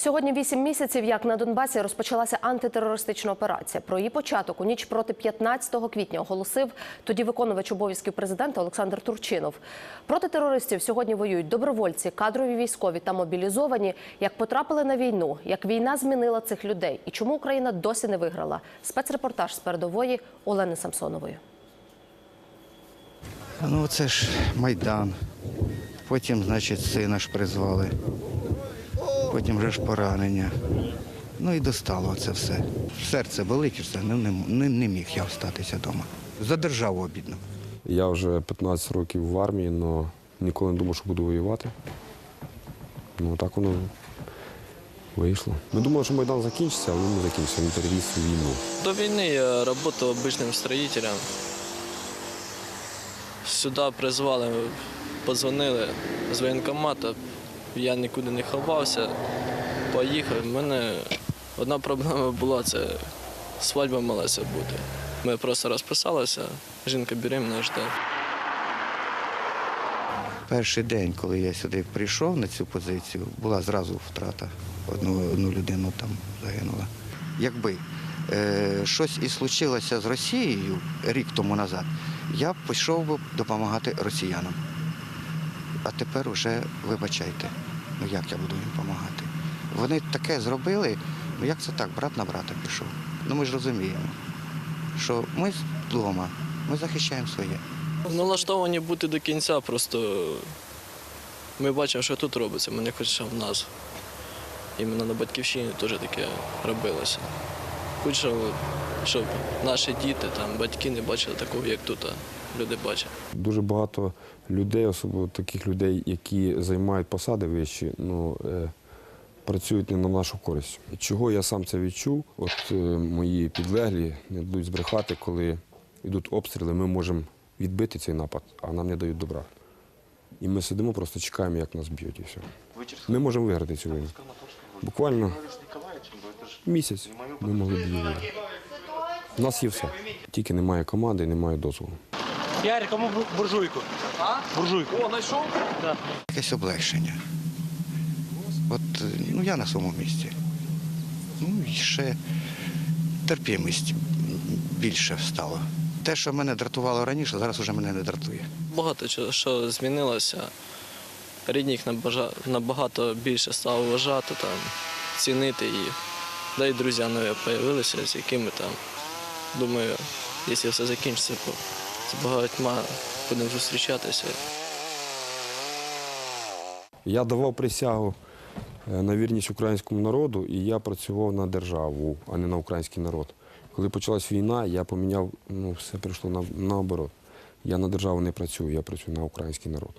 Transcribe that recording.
Сьогодні вісім місяців, як на Донбасі розпочалася антитерористична операція. Про її початок у ніч проти 15 квітня оголосив тоді виконувач обов'язків президента Олександр Турчинов. Проти терористів сьогодні воюють добровольці, кадрові військові та мобілізовані. Як потрапили на війну, як війна змінила цих людей і чому Україна досі не виграла? Спецрепортаж з передової Олени Самсонової. Ну, це ж Майдан. Потім, значить, сина ж призвали Потім вже ж поранення. Ну і достало це все. Серце болить і все. Ну, не, не, не міг я остатися вдома. За державу обідно. Я вже 15 років в армії, але ніколи не думав, що буду воювати. Ну так воно вийшло. Ми думали, що Майдан закінчиться, але він не закінчився, він переріс у війну. До війны я работал обычным строителем. Сюди призвали, подзвонили з воєнкомата. Я нікуди не ховався, поїхав. У мене одна проблема була це свадьба малася бути. Ми просто розписалися, жінка беременна жде. Перший день, коли я сюди прийшов на цю позицію, була зразу втрата. Одну, одну людину там загинула. Якби е, щось і случилося з Росією рік тому назад, я б пішов би допомагати росіянам. А тепер вже вибачайте, ну як я буду їм допомагати? Вони таке зробили, ну як це так, брат на брата пішов. Ну ми ж розуміємо, що ми вдома, ми захищаємо своє. Налаштовані бути до кінця, просто ми бачимо, що тут робиться. Ми не хочемо, в нас. Іменно на батьківщині теж таке робилося. Хочу, щоб наші діти, там, батьки не бачили такого, як тут люди бачать. Дуже багато людей, особливо таких людей, які займають посади вищі, ну, е, працюють не на нашу користь. Чого я сам це відчув? От е, мої підлеглі не дадуть збрехати, коли йдуть обстріли, ми можемо відбити цей напад, а нам не дають добра. І ми сидимо, просто чекаємо, як нас б'ють, і все. Ми можемо виграти цю війну. Буквально місяць ми могли б її виграти. У нас є все. Тільки немає команди, немає дозволу. Ярик, кому бур- буржуйку? А? Буржуйку. якесь облегшення. От ну, я на своєму місці. Ну і ще терпімість більше стало. Те, що мене дратувало раніше, зараз вже мене не дратує. Багато що змінилося. Рідних набагато більше стало вважати, там, цінити їх. Да й друзі нові з'явилися, з якими там, думаю, якщо все закінчиться, то з багатьма будемо зустрічатися. Я давав присягу е, на вірність українському народу, і я працював на державу, а не на український народ. Коли почалась війна, я поміняв, ну, все прийшло на, наоборот. Я на державу не працюю, я працюю на український народ.